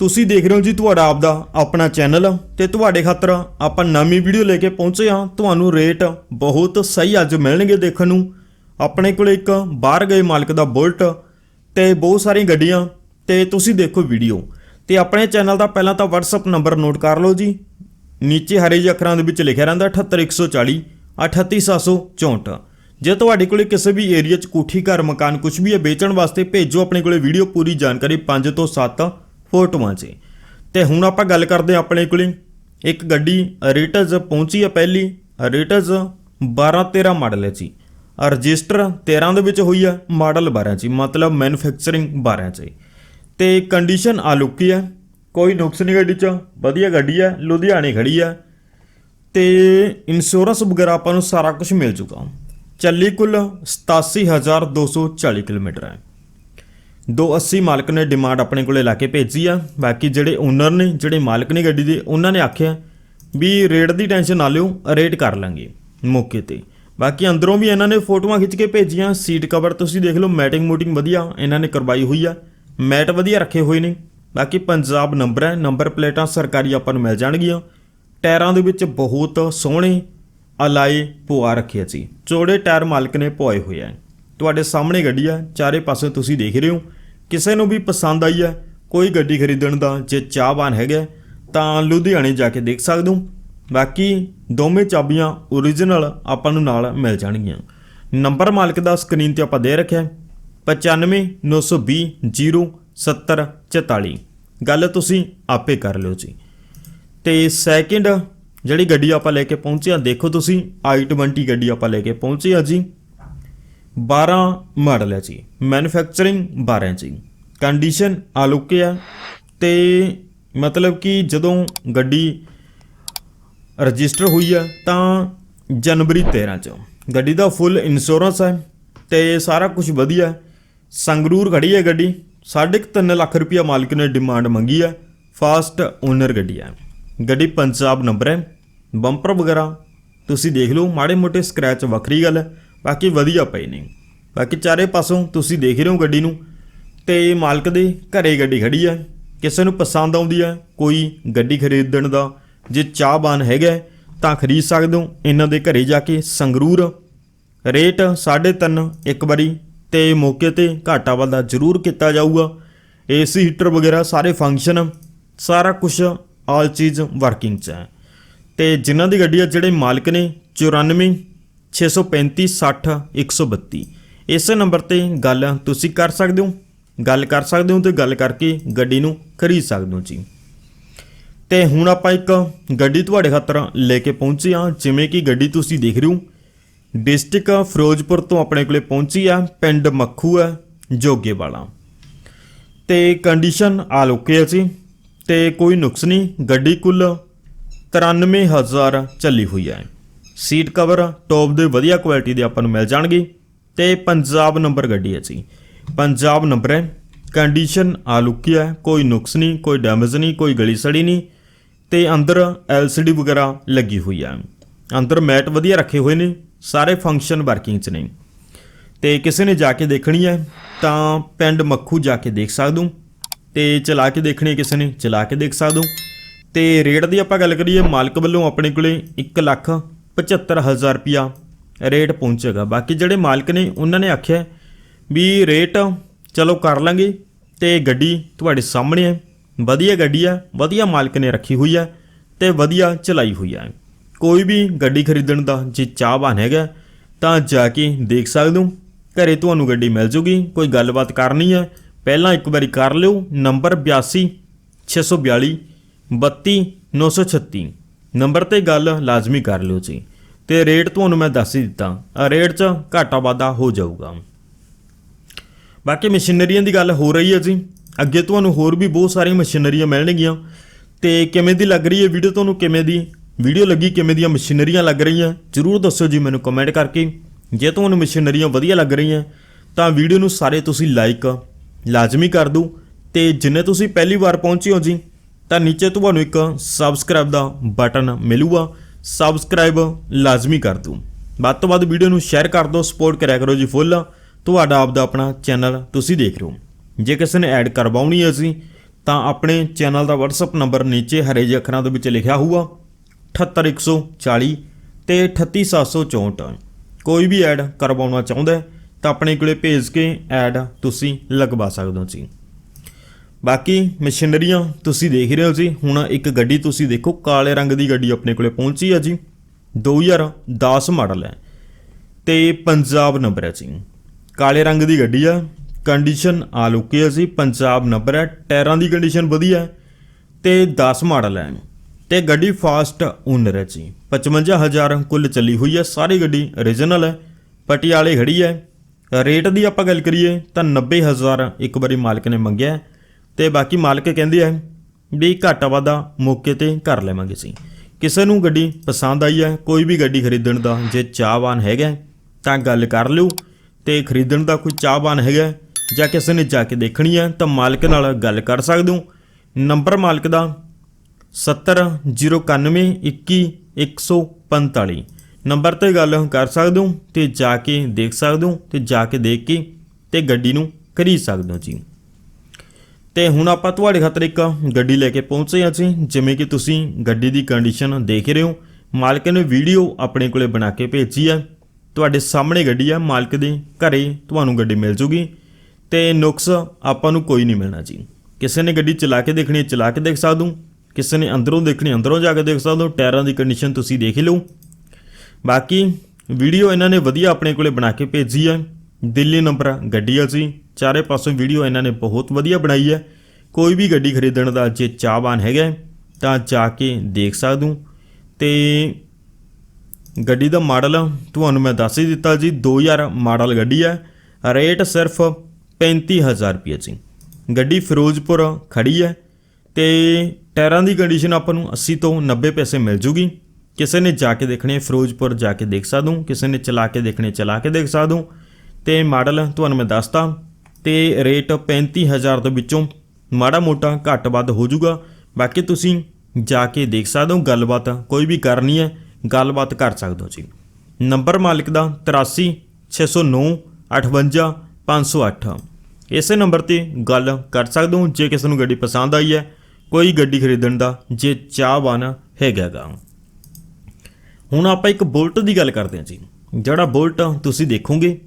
ਤੁਸੀਂ ਦੇਖ ਰਹੇ ਹੋ ਜੀ ਤੁਹਾਡਾ ਆਪਦਾ ਆਪਣਾ ਚੈਨਲ ਤੇ ਤੁਹਾਡੇ ਖਾਤਰ ਆਪਾਂ ਨਵੀਂ ਵੀਡੀਓ ਲੈ ਕੇ ਪਹੁੰਚੇ ਹਾਂ। ਤੁਹਾਨੂੰ ਰੇਟ ਬਹੁਤ ਸਹੀ ਅੱਜ ਮਿਲਣਗੇ ਦੇਖਣ ਨੂੰ। ਆਪਣੇ ਕੋਲ ਇੱਕ ਬਾਹਰ ਗਏ ਮਾਲਕ ਦਾ ਬੁਲਟ ਤੇ ਬਹੁਤ ਸਾਰੀਆਂ ਗੱਡੀਆਂ ਤੇ ਤੁਸੀਂ ਦੇਖੋ ਵੀਡੀਓ ਤੇ ਆਪਣੇ ਚੈਨਲ ਦਾ ਪਹਿਲਾਂ ਤਾਂ WhatsApp ਨੰਬਰ ਨੋਟ ਕਰ ਲਓ ਜੀ। ਨੀਚੇ ਹਰੇ ਜਿਹੇ ਅੱਖਰਾਂ ਦੇ ਵਿੱਚ ਲਿਖਿਆ ਰਹਿੰਦਾ 78140 38764 ਜੇ ਤੁਹਾਡੇ ਕੋਲੇ ਕਿਸੇ ਵੀ ਏਰੀਆ 'ਚ ਕੋਠੀ, ਘਰ, ਮਕਾਨ ਕੁਝ ਵੀ ਹੈ, ਵੇਚਣ ਵਾਸਤੇ ਭੇਜੋ। ਆਪਣੇ ਕੋਲੇ ਵੀਡੀਓ ਪੂਰੀ ਜਾਣਕਾਰੀ 5 ਤੋਂ 7 ਫੋਟੋਆਂ 'ਚ। ਤੇ ਹੁਣ ਆਪਾਂ ਗੱਲ ਕਰਦੇ ਹਾਂ ਆਪਣੇ ਕੋਲੇ। ਇੱਕ ਗੱਡੀ ਰੀਟਸ ਪਹੁੰਚੀ ਹੈ ਪਹਿਲੀ। ਰੀਟਸ 12 13 ਮਾਡਲ ਹੈ ਜੀ। ਰਜਿਸਟਰ 13 ਦੇ ਵਿੱਚ ਹੋਈ ਹੈ, ਮਾਡਲ 12 ਚ, ਮਤਲਬ ਮੈਨੂਫੈਕਚਰਿੰਗ 12 ਚ। ਤੇ ਕੰਡੀਸ਼ਨ ਆਲੂਕੀ ਹੈ। ਕੋਈ ਨੁਕਸ ਨਹੀਂ ਗੱਡੀ 'ਚ। ਵਧੀਆ ਗੱਡੀ ਹੈ, ਲੁਧਿਆਣੇ ਖੜੀ ਹੈ। ਤੇ ਇੰਸ਼ੋਰੈਂਸ ਵਗੈਰਾ ਆਪਾਂ ਨੂੰ ਸਾਰਾ ਕੁਝ ਮਿਲ ਚੁੱਕਾ। ਚੱਲੀ ਕੁੱਲ 87240 ਕਿਲੋਮੀਟਰ ਹੈ। 280 ਮਾਲਕ ਨੇ ਡਿਮਾਂਡ ਆਪਣੇ ਕੋਲੇ ਲਾ ਕੇ ਭੇਜੀ ਆ। ਬਾਕੀ ਜਿਹੜੇ ਓਨਰ ਨੇ, ਜਿਹੜੇ ਮਾਲਕ ਨੇ ਗੱਡੀ ਦੇ, ਉਹਨਾਂ ਨੇ ਆਖਿਆ ਵੀ ਰੇਟ ਦੀ ਟੈਨਸ਼ਨ ਨਾ ਲਿਓ, ਰੇਟ ਕਰ ਲਾਂਗੇ ਮੌਕੇ ਤੇ। ਬਾਕੀ ਅੰਦਰੋਂ ਵੀ ਇਹਨਾਂ ਨੇ ਫੋਟੋਆਂ ਖਿੱਚ ਕੇ ਭੇਜੀਆਂ। ਸੀਟ ਕਵਰ ਤੁਸੀਂ ਦੇਖ ਲਓ, ਮੈਟਿੰਗ ਮੂਟਿੰਗ ਵਧੀਆ ਇਹਨਾਂ ਨੇ ਕਰਵਾਈ ਹੋਈ ਆ। ਮੈਟ ਵਧੀਆ ਰੱਖੇ ਹੋਏ ਨੇ। ਬਾਕੀ ਪੰਜਾਬ ਨੰਬਰ ਹੈ, ਨੰਬਰ ਪਲੇਟਾਂ ਸਰਕਾਰੀ ਆਪਾਂ ਨੂੰ ਮਿਲ ਜਾਣਗੀਆਂ। ਟਾਇਰਾਂ ਦੇ ਵਿੱਚ ਬਹੁਤ ਸੋਹਣੇ ਅਲਾਈ ਪੁਆ ਰੱਖਿਆ ਸੀ ਚੌੜੇ ਟਾਇਰ ਮਾਲਕ ਨੇ ਪਵਾਏ ਹੋਏ ਆ। ਤੁਹਾਡੇ ਸਾਹਮਣੇ ਗੱਡੀ ਆ, ਚਾਰੇ ਪਾਸੇ ਤੁਸੀਂ ਦੇਖ ਰਹੇ ਹੋ। ਕਿਸੇ ਨੂੰ ਵੀ ਪਸੰਦ ਆਈ ਹੈ ਕੋਈ ਗੱਡੀ ਖਰੀਦਣ ਦਾ ਜੇ ਚਾਹਵਾਨ ਹੈਗਾ ਤਾਂ ਲੁਧਿਆਣੇ ਜਾ ਕੇ ਦੇਖ ਸਕਦੇ ਹੋ। ਬਾਕੀ ਦੋਵੇਂ ਚਾਬੀਆਂ ਓਰੀਜਨਲ ਆਪਾਂ ਨੂੰ ਨਾਲ ਮਿਲ ਜਾਣਗੀਆਂ। ਨੰਬਰ ਮਾਲਕ ਦਾ ਸਕਰੀਨ ਤੇ ਆਪਾਂ ਦੇ ਰੱਖਿਆ ਹੈ, 95 920 070 44 ਗੱਲ ਤੁਸੀਂ ਆਪੇ ਕਰ ਲਿਓ ਜੀ। ਤੇ ਸੈਕਿੰਡ ਜਿਹੜੀ ਗੱਡੀ ਆਪਾਂ ਲੈ ਕੇ ਪਹੁੰਚੇ ਆ ਦੇਖੋ ਤੁਸੀਂ i20 ਗੱਡੀ ਆਪਾਂ ਲੈ ਕੇ ਪਹੁੰਚੇ ਆ ਜੀ। 12 ਮਾਡਲ ਹੈ ਜੀ ਮੈਨੂਫੈਕਚਰਿੰਗ 12 ਜੀ ਕੰਡੀਸ਼ਨ ਆਲੂਕੇ ਹੈ ਤੇ ਮਤਲਬ ਕਿ ਜਦੋਂ ਗੱਡੀ ਰਜਿਸਟਰ ਹੋਈ ਆ ਤਾਂ ਜਨਵਰੀ 13 ਚ। ਗੱਡੀ ਦਾ ਫੁੱਲ ਇੰਸ਼ੋਰੈਂਸ ਹੈ ਤੇ ਸਾਰਾ ਕੁਝ ਵਧੀਆ। ਸੰਗਰੂਰ ਖੜੀ ਹੈ ਗੱਡੀ 3.5 ਲੱਖ ਰੁਪਇਆ ਮਾਲਕ ਨੇ ਡਿਮਾਂਡ ਮੰਗੀ ਹੈ ਫਾਸਟ ਓਨਰ ਗੱਡੀ ਹੈ ਗੱਡੀ ਪੰਜਾਬ ਨੰਬਰ ਹੈ ਬੰਪਰ ਵਗੈਰਾ, ਤੁਸੀਂ ਦੇਖ ਲਓ, ਮਾੜੇ ਮੋਟੇ ਸਕ੍ਰੈਚ ਵੱਖਰੀ ਗੱਲ ਹੈ। ਬਾਕੀ ਵਧੀਆ ਪਏ ਨੇ। ਬਾਕੀ ਚਾਰੇ ਪਾਸੋਂ ਤੁਸੀਂ ਦੇਖ ਰਹੇ ਹੋ ਗੱਡੀ ਨੂੰ, ਤੇ ਮਾਲਕ ਦੇ ਘਰੇ ਗੱਡੀ ਖੜੀ ਹੈ ਕਿਸੇ ਨੂੰ ਪਸੰਦ ਆਉਂਦੀ ਹੈ ਕੋਈ ਗੱਡੀ ਖਰੀਦਣ ਦਾ। ਜੇ ਚਾਹਬਾਨ ਹੈਗਾ, ਤਾਂ ਖਰੀਦ ਸਕਦੇ ਹੋ। ਇਹਨਾਂ ਦੇ ਘਰੇ ਜਾ ਕੇ ਸੰਗਰੂਰ। ਰੇਟ 3.5 ਇੱਕ ਵਾਰੀ, ਤੇ ਮੌਕੇ ਤੇ ਘਾਟਾ ਵਾਧਾ ਜ਼ਰੂਰ ਕੀਤਾ ਜਾਊਗਾ। ਏਸੀ, ਹੀਟਰ ਵਗੈਰਾ ਸਾਰੇ ਫੰਕਸ਼ਨ ਸਾਰਾ ਕੁਝ ਆਲ ਚੀਜ਼ ਵਰਕਿੰਗ 'ਚ ਹੈ। ਤੇ ਜਿਨ੍ਹਾਂ ਦੀ ਗੱਡੀ ਆ, ਜਿਹੜੇ ਮਾਲਕ ਨੇ 94 635 60 132 ਇਸੇ ਨੰਬਰ ਤੇ ਗੱਲ ਤੁਸੀਂ ਕਰ ਸਕਦੇ ਹੋ। ਗੱਲ ਕਰ ਸਕਦੇ ਹੋ ਤੇ ਗੱਲ ਕਰਕੇ ਗੱਡੀ ਨੂੰ ਖਰੀਦ ਸਕਦੇ ਹੋ ਜੀ। ਤੇ ਹੁਣ ਆਪਾਂ ਇੱਕ ਗੱਡੀ ਤੁਹਾਡੇ ਖਾਤਰ ਲੈ ਕੇ ਪਹੁੰਚੇ ਹਾਂ। ਜਿਵੇਂ ਕਿ ਗੱਡੀ ਤੁਸੀਂ ਦੇਖ ਰਹੇ ਹੋ। ਡਿਸਟ੍ਰਿਕਟ ਫਿਰੋਜ਼ਪੁਰ ਤੋਂ ਆਪਣੇ ਕੋਲੇ ਪਹੁੰਚੀ ਆ ਪਿੰਡ ਮੱਖੂ ਹੈ। ਜੋਗੇ ਵਾਲਾ ਤੇ ਕੰਡੀਸ਼ਨ ਆਲ ਓਕੇ ਹੈ ਜੀ। ਤੇ ਕੋਈ ਨੁਕਸ ਨਹੀਂ। ਗੱਡੀ ਕੁੱਲ 93000 ਚੱਲੀ ਹੋਈ ਹੈ। ਸੀਟ ਕਵਰ, ਟੌਪ ਦੇ ਵਧੀਆ ਕੁਆਲਿਟੀ ਦੇ ਆਪਾਂ ਨੂੰ ਮਿਲ ਜਾਣਗੇ। ਤੇ ਪੰਜਾਬ ਨੰਬਰ ਗੱਡੀ ਹੈ ਜੀ। ਪੰਜਾਬ ਨੰਬਰ ਹੈ ਕੰਡੀਸ਼ਨ ਆਲੂਕੀ ਹੈ, ਕੋਈ ਨੁਕਸ ਨਹੀਂ, ਕੋਈ ਡੈਮੇਜ ਨਹੀਂ, ਕੋਈ ਗਲੀ ਸੜੀ ਨਹੀਂ। ਤੇ ਅੰਦਰ LCD ਵਗੈਰਾ ਲੱਗੀ ਹੋਈ ਹੈ। ਅੰਦਰ ਮੈਟ ਵਧੀਆ ਰੱਖੇ ਹੋਏ ਨੇ, ਸਾਰੇ ਫੰਕਸ਼ਨ ਵਰਕਿੰਗ 'ਚ ਨੇ। ਤੇ ਕਿਸੇ ਨੇ ਜਾ ਕੇ ਦੇਖਣੀ ਹੈ, ਤਾਂ ਪਿੰਡ ਮੱਖੂ ਜਾ ਕੇ ਦੇਖ ਸਕਦੇ। ਹੋ ਤੇ ਚਲਾ ਕੇ ਦੇਖਣੀ ਕਿਸੇ ਨੇ, ਚਲਾ ਕੇ ਦੇਖ ਸਕਦੇ। ਹੋ ਤੇ ਰੇਟ ਦੀ ਆਪਾਂ ਗੱਲ ਕਰੀਏ, ਮਾਲਕ ਵੱਲੋਂ ਆਪਣੇ ਕੋਲੇ 1 ਲੱਖ 75000 ਰੁਪਿਆ ਰੇਟ ਪਹੁੰਚੇਗਾ। ਬਾਕੀ ਜਿਹੜੇ ਮਾਲਕ ਨੇ, ਉਹਨਾਂ ਨੇ ਆਖਿਆ ਵੀ ਰੇਟ ਚਲੋ ਕਰ ਲਾਂਗੇ ਤੇ ਗੱਡੀ ਤੁਹਾਡੇ ਸਾਹਮਣੇ ਹੈ। ਵਧੀਆ ਗੱਡੀ ਹੈ, ਵਧੀਆ ਮਾਲਕ ਨੇ ਰੱਖੀ ਹੋਈ ਹੈ ਤੇ ਵਧੀਆ ਚਲਾਈ ਹੋਈ ਹੈ। ਕੋਈ ਵੀ ਗੱਡੀ ਖਰੀਦਣ ਦਾ ਜੇ ਚਾਹਵਾਨ ਹੈਗਾ, ਤਾਂ ਜਾ ਕੇ ਦੇਖ ਸਕਦੇ ਹੋ। ਘਰੇ ਤੁਹਾਨੂੰ ਗੱਡੀ ਮਿਲ ਜੂਗੀ, ਕੋਈ ਗੱਲਬਾਤ ਕਰਨੀ ਹੈ, ਪਹਿਲਾਂ ਇੱਕ ਵਾਰੀ ਕਰ ਲਿਓ। ਨੰਬਰ 82 642 32936 ਨੰਬਰ ਤੇ ਗੱਲ ਲਾਜ਼ਮੀ ਕਰ ਲਿਓ ਜੀ। ਤੇ ਰੇਟ ਤੁਹਾਨੂੰ ਮੈਂ ਦੱਸ ਹੀ ਦਿੱਤਾ। ਰੇਟ 'ਚ ਘਾਟਾ ਵਾਧਾ ਹੋ ਜਾਊਗਾ। ਬਾਕੀ ਮਸ਼ੀਨਰੀਆਂ ਦੀ ਗੱਲ ਹੋ ਰਹੀ ਹੈ ਜੀ। ਅੱਗੇ ਤੁਹਾਨੂੰ ਹੋਰ ਵੀ ਬਹੁਤ ਸਾਰੀਆਂ ਮਸ਼ੀਨਰੀਆਂ ਮਿਲਣਗੀਆਂ। ਤੇ ਕਿਵੇਂ ਦੀ ਲੱਗ ਰਹੀ ਹੈ ਵੀਡੀਓ ਤੁਹਾਨੂੰ, ਕਿਵੇਂ ਦੀ ਵੀਡੀਓ ਲੱਗੀ, ਕਿਵੇਂ ਦੀਆਂ ਮਸ਼ੀਨਰੀਆਂ ਲੱਗ ਰਹੀਆਂ, ਜਰੂਰ ਦੱਸਿਓ ਜੀ ਮੈਨੂੰ ਕਮੈਂਟ ਕਰਕੇ। ਜੇ ਤੁਹਾਨੂੰ ਮਸ਼ੀਨਰੀਆਂ ਵਧੀਆ ਲੱਗ ਰਹੀਆਂ, ਤਾਂ ਵੀਡੀਓ ਨੂੰ ਸਾਰੇ ਤੁਸੀਂ ਲਾਈਕ ਲਾਜ਼ਮੀ ਕਰ ਦਿਓ। ਤੇ ਜਿੰਨੇ ਤੁਸੀਂ ਪਹਿਲੀ ਵਾਰ ਪਹੁੰਚੇ ਹੋ ਜੀ, ਤਾਂ ਨੀਚੇ ਤੁਹਾਨੂੰ ਇੱਕ ਸਬਸਕ੍ਰਾਈਬ ਦਾ ਬਟਨ ਮਿਲੂਗਾ। ਸਬਸਕ੍ਰਾਈਬ ਲਾਜ਼ਮੀ ਕਰ ਦਿਓ। ਵੱਧ ਤੋਂ ਵੱਧ ਵੀਡੀਓ ਨੂੰ ਸ਼ੇਅਰ ਕਰ ਦਿਓ ਸਪੋਰਟ ਕਰਿਆ ਕਰੋ ਜੀ ਫੁੱਲ ਤੁਹਾਡਾ ਆਪਦਾ ਆਪਣਾ ਚੈਨਲ ਤੁਸੀਂ ਦੇਖ ਰਹੇ ਹੋ। ਜੇ ਕਿਸੇ ਨੇ ਐਡ ਕਰਵਾਉਣੀ ਹੈ ਜੀ ਤਾਂ ਆਪਣੇ ਚੈਨਲ ਦਾ WhatsApp ਨੰਬਰ ਨੀਚੇ ਹਰੇ ਜਿਹੇ ਅੱਖਰਾਂ ਦੇ ਵਿੱਚ ਲਿਖਿਆ ਹੋਊਗਾ। 78140 ਤੇ 38764 ਕੋਈ ਵੀ ਐਡ ਕਰਵਾਉਣਾ ਚਾਹੁੰਦਾ ਤਾਂ ਆਪਣੇ ਕੋਲੇ ਭੇਜ ਕੇ ਐਡ ਤੁਸੀਂ ਲਗਵਾ ਸਕਦੇ ਹੋ ਜੀ ਬਾਕੀ ਮਸ਼ੀਨਰੀਆਂ ਤੁਸੀਂ ਦੇਖ ਰਹੇ ਹੋ ਜੀ, ਹੁਣ ਇੱਕ ਗੱਡੀ ਤੁਸੀਂ ਦੇਖੋ, ਕਾਲੇ ਰੰਗ ਦੀ ਗੱਡੀ ਆਪਣੇ ਕੋਲੇ ਪਹੁੰਚੀ ਹੈ ਜੀ। 2010 ਮਾਡਲ ਹੈ। ਤੇ ਪੰਜਾਬ ਨੰਬਰ ਹੈ ਜੀ। ਕਾਲੇ ਰੰਗ ਦੀ ਗੱਡੀ ਆ ਕੰਡੀਸ਼ਨ ਆਲ ਓਕੇ ਹੈ ਜੀ, ਪੰਜਾਬ ਨੰਬਰ ਹੈ। ਟਾਇਰਾਂ ਦੀ ਕੰਡੀਸ਼ਨ ਵਧੀਆ ਹੈ ਤੇ 10 ਮਾਡਲ ਹੈ। ਤੇ ਗੱਡੀ ਫਾਸਟ ਓਨਰ ਹੈ ਜੀ। 55000 ਕੁੱਲ ਚੱਲੀ ਹੋਈ ਹੈ, ਸਾਰੀ ਗੱਡੀ ਓਰੀਜਨਲ ਹੈ, ਪਟਿਆਲੇ ਖੜੀ ਹੈ। ਰੇਟ ਦੀ ਆਪਾਂ ਗੱਲ ਕਰੀਏ ਤਾਂ 90000 ਇੱਕ ਵਾਰੀ ਮਾਲਕ ਨੇ ਮੰਗਿਆ ਤੇ ਬਾਕੀ ਮਾਲਕ ਕਹਿੰਦੇ ਆ ਵੀ ਘਾਟਾ ਵਾਧਾ ਮੌਕੇ ਤੇ ਕਰ ਲਵਾਂਗੇ ਸੀ ਕਿਸੇ ਨੂੰ ਗੱਡੀ ਪਸੰਦ ਆਈ ਹੈ ਕੋਈ ਵੀ ਗੱਡੀ ਖਰੀਦਣ ਦਾ ਜੇ ਚਾਹਵਾਨ ਹੈਗਾ, ਤਾਂ ਗੱਲ ਕਰ ਲਿਓ। ਤੇ ਖਰੀਦਣ ਦਾ ਕੋਈ ਚਾਹਵਾਨ ਹੈਗਾ, ਜਾਂ ਕਿਸੇ ਨੇ ਜਾ ਕੇ ਦੇਖਣੀ ਹੈ ਤਾਂ ਮਾਲਕ ਨਾਲ ਗੱਲ ਕਰ ਸਕਦੇ ਹੋ। ਨੰਬਰ ਮਾਲਕ ਦਾ 7091211145 ਨੰਬਰ ਤੇ ਗੱਲ ਕਰ ਸਕਦੇ ਹੋ ਤੇ ਜਾ ਕੇ ਦੇਖ ਸਕਦੇ ਹੋ ਤੇ ਜਾ ਕੇ ਦੇਖ ਕੇ ਤੇ ਗੱਡੀ ਨੂੰ ਖਰੀਦ ਸਕਦੇ ਹੋ ਜੀ। ਤੇ ਹੁਣ ਆਪਾਂ ਤੁਹਾਡੇ ਖਾਤਰ ਇੱਕ ਗੱਡੀ ਲੈ ਕੇ ਪਹੁੰਚੇ ਹਾਂ ਜੀ, ਜਿਵੇਂ ਕਿ ਤੁਸੀਂ ਗੱਡੀ ਦੀ ਕੰਡੀਸ਼ਨ ਦੇਖ ਰਹੇ ਹੋ। ਮਾਲਕ ਨੇ ਵੀਡੀਓ ਆਪਣੇ ਕੋਲੇ ਬਣਾ ਕੇ ਭੇਜੀ ਹੈ ਤੁਹਾਡੇ ਸਾਹਮਣੇ ਗੱਡੀ ਆ, ਮਾਲਕ ਦੇ ਘਰੇ ਤੁਹਾਨੂੰ ਗੱਡੀ ਮਿਲ ਜੂਗੀ। ਤੇ ਨੁਕਸ ਆਪਾਂ ਨੂੰ ਕੋਈ ਨਹੀਂ ਮਿਲਣਾ ਜੀ। ਕਿਸੇ ਨੇ ਗੱਡੀ ਚਲਾ ਕੇ ਦੇਖਣੀ ਚਲਾ ਕੇ ਦੇਖ ਸਕਦੇ ਕਿਸੇ ਨੇ ਅੰਦਰੋਂ ਦੇਖਣੀ ਅੰਦਰੋਂ ਜਾ ਕੇ ਦੇਖ ਸਕਦੇ ਟਾਇਰਾਂ ਦੀ ਕੰਡੀਸ਼ਨ ਤੁਸੀਂ ਦੇਖ ਹੀ ਲਓ। ਬਾਕੀ ਵੀਡੀਓ ਇਹਨਾਂ ਨੇ ਵਧੀਆ ਆਪਣੇ ਕੋਲੇ ਬਣਾ ਕੇ ਭੇਜੀ ਹੈ ਦਿੱਲੀ ਨੰਬਰ ਗੱਡੀ ਆ ਜੀ। ਚਾਰੇ ਪਾਸੋਂ ਵੀਡੀਓ ਇਹਨਾਂ ਨੇ ਬਹੁਤ ਵਧੀਆ ਬਣਾਈ ਹੈ। ਕੋਈ ਵੀ ਗੱਡੀ ਖਰੀਦਣ ਦਾ ਜੇ ਚਾਹਵਾਨ ਹੈਗਾ ਤਾਂ ਜਾ ਕੇ ਦੇਖ ਸਕਦੂ। ਹੋ ਤੇ ਗੱਡੀ ਦਾ ਮਾਡਲ ਤੁਹਾਨੂੰ ਮੈਂ ਦੱਸ ਹੀ ਦਿੱਤਾ ਜੀ 2000 ਮਾਡਲ ਗੱਡੀ ਹੈ। ਰੇਟ ਸਿਰਫ 35000 ਰੁਪਏ ਜੀ। ਗੱਡੀ ਫਿਰੋਜ਼ਪੁਰ ਖੜੀ ਹੈ ਤੇ ਟਾਇਰਾਂ ਦੀ ਕੰਡੀਸ਼ਨ ਆਪਾਂ ਨੂੰ 80 ਤੋਂ 90 ਪੈਸੇ ਮਿਲ ਜੂਗੀ। ਕਿਸੇ ਨੇ ਜਾ ਕੇ ਦੇਖਣੇ, ਫਿਰੋਜ਼ਪੁਰ ਜਾ ਕੇ ਦੇਖ ਸਕਦੇ। ਹੋ ਕਿਸੇ ਨੇ ਚਲਾ ਕੇ ਦੇਖਣੇ, ਚਲਾ ਕੇ ਦੇਖ ਸਕਦੇ। ਹੋ ਤੇ ਮਾਡਲ ਤੁਹਾਨੂੰ ਮੈਂ ਦੱਸਤਾ ਤੇ ਰੇਟ 35000 ਦੇ ਵਿੱਚੋਂ ਮਾੜਾ ਮੋਟਾ ਘੱਟ ਵੱਧ ਹੋ ਜਾਊਗਾ। ਬਾਕੀ ਤੁਸੀਂ ਜਾ ਕੇ ਦੇਖ ਸਕਦੇ ਹੋ, ਗੱਲਬਾਤ ਕੋਈ ਵੀ ਕਰਨੀ ਹੈ, ਗੱਲਬਾਤ ਕਰ ਸਕਦੇ ਹੋ ਜੀ। ਨੰਬਰ ਮਾਲਕ ਦਾ 83 609 58 508 ਇਸੇ ਨੰਬਰ ਤੇ ਗੱਲ ਕਰ ਸਕਦੇ ਹੋ, ਜੇ ਕਿਸੇ ਨੂੰ ਗੱਡੀ ਪਸੰਦ ਆਈ ਹੈ, ਕੋਈ ਗੱਡੀ ਖਰੀਦਣ ਦਾ, ਜੇ ਚਾਹਵਾਨ ਹੈਗਾਗਾ ਹੁਣ ਆਪਾਂ ਇੱਕ ਬੁਲਟ ਦੀ ਗੱਲ ਕਰਦੇ ਹਾਂ ਜੀ। ਜਿਹੜਾ ਬੁਲਟ ਤੁਸੀਂ ਦੇਖੋਗੇ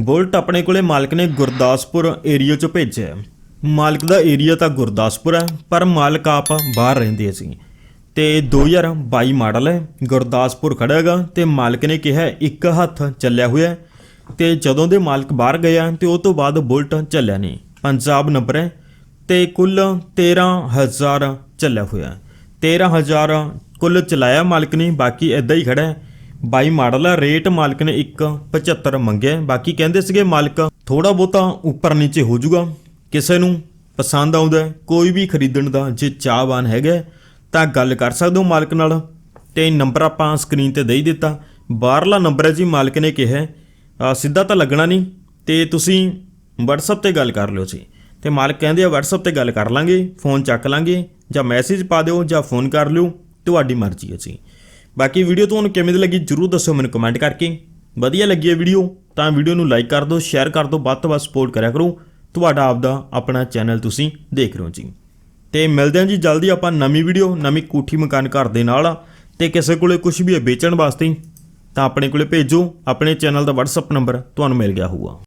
ਬੁਲਟ ਆਪਣੇ ਕੋਲੇ ਮਾਲਕ ਨੇ ਗੁਰਦਾਸਪੁਰ ਏਰੀਆ ਚੋਂ ਭੇਜਿਆ ਮਾਲਕ ਦਾ ਏਰੀਆ ਤਾਂ ਗੁਰਦਾਸਪੁਰ ਹੈ, ਪਰ ਮਾਲਕ ਆਪ ਬਾਹਰ ਰਹਿੰਦੇ ਸੀ ਤੇ 2022 ਮਾਡਲ ਹੈ, ਗੁਰਦਾਸਪੁਰ ਖੜਾ ਹੈਗਾ ਤੇ ਮਾਲਕ ਨੇ ਕਿਹਾ ਇੱਕ ਹੱਥ ਚੱਲਿਆ ਹੋਇਆ ਹੈ। ਤੇ ਜਦੋਂ ਦੇ ਮਾਲਕ ਬਾਹਰ ਗਿਆ ਤੇ ਉਹ ਤੋਂ ਬਾਅਦ ਬੁਲਟ ਚੱਲਿਆ ਨਹੀਂ। ਪੰਜਾਬ ਨੰਬਰ ਹੈ ਤੇ ਕੁੱਲ 13000 ਚੱਲਿਆ ਹੋਇਆ ਹੈ। 13000 ਕੁੱਲ ਚਲਾਇਆ ਮਾਲਕ ਨੇ, ਬਾਕੀ ਐਦਾਂ ਹੀ ਖੜਾ ਹੈ। 22 ਮਾਡਲ ਆ, ਰੇਟ ਮਾਲਕ ਨੇ 175 ਮੰਗਿਆ। ਬਾਕੀ ਕਹਿੰਦੇ ਸੀਗੇ ਮਾਲਕ ਥੋੜਾ ਬਹੁਤਾ ਉੱਪਰ ਨੀਚੇ ਹੋ ਜਾਊਗਾ। ਕਿਸੇ ਨੂੰ ਪਸੰਦ ਆਉਂਦਾ, ਕੋਈ ਵੀ ਖਰੀਦਣ ਦਾ ਜੇ ਚਾਹਵਾਨ ਹੈਗਾ, ਤਾਂ ਗੱਲ ਕਰ ਸਕਦੇ ਹੋ ਮਾਲਕ ਨਾਲ। ਤੇ ਨੰਬਰ ਆਪਾਂ ਸਕਰੀਨ ਤੇ ਦੇ ਹੀ ਦਿੱਤਾ। ਬਾਹਰਲਾ ਨੰਬਰ ਹੈ ਜੀ, ਮਾਲਕ ਨੇ ਕਿਹਾ ਸਿੱਧਾ ਤਾਂ ਲੱਗਣਾ ਨਹੀਂ। ਤੇ ਤੁਸੀਂ WhatsApp ਤੇ ਗੱਲ ਕਰ ਲਿਓ ਜੀ। ਤੇ ਮਾਲਕ ਕਹਿੰਦੇ ਆ, WhatsApp ਤੇ ਗੱਲ ਕਰ ਲਾਂਗੇ, ਫੋਨ ਚੱਕ ਲਾਂਗੇ, ਜਾਂ ਮੈਸੇਜ ਪਾ ਦਿਓ ਜਾਂ ਫੋਨ ਕਰ ਲਿਓ, ਤੁਹਾਡੀ ਮਰਜ਼ੀ ਹੈ ਜੀ। ਬਾਕੀ ਵੀਡੀਓ ਤੁਹਾਨੂੰ ਕਿਵੇਂ ਦੀ ਲੱਗੀ ਜਰੂਰ ਦੱਸਿਓ ਮੈਨੂੰ ਕਮੈਂਟ ਕਰਕੇ। ਵਧੀਆ ਲੱਗੀ ਹੈ ਵੀਡੀਓ, ਤਾਂ ਵੀਡੀਓ ਨੂੰ ਲਾਈਕ ਕਰ ਦਿਓ ਸ਼ੇਅਰ ਕਰ ਦਿਓ, ਵੱਧ ਤੋਂ ਵੱਧ ਸਪੋਰਟ ਕਰਿਆ ਕਰੋ। ਤੁਹਾਡਾ ਆਪਦਾ ਆਪਣਾ ਚੈਨਲ ਤੁਸੀਂ ਦੇਖ ਰਹੇ ਹੋ ਜੀ। ਤੇ ਮਿਲਦੇ ਹਾਂ ਜੀ ਜਲਦੀ ਆਪਾਂ ਨਵੀਂ ਵੀਡੀਓ, ਨਵੀਂ ਕੋਠੀ ਮਕਾਨ ਘਰ ਦੇ ਨਾਲ। ਤੇ ਕਿਸੇ ਕੋਲੇ ਕੁਝ ਵੀ ਹੈ ਵੇਚਣ ਵਾਸਤੇ, ਤਾਂ ਆਪਣੇ ਕੋਲੇ ਭੇਜੋ। ਆਪਣੇ ਚੈਨਲ ਦਾ WhatsApp ਨੰਬਰ ਤੁਹਾਨੂੰ ਮਿਲ ਗਿਆ ਹੋਊਗਾ।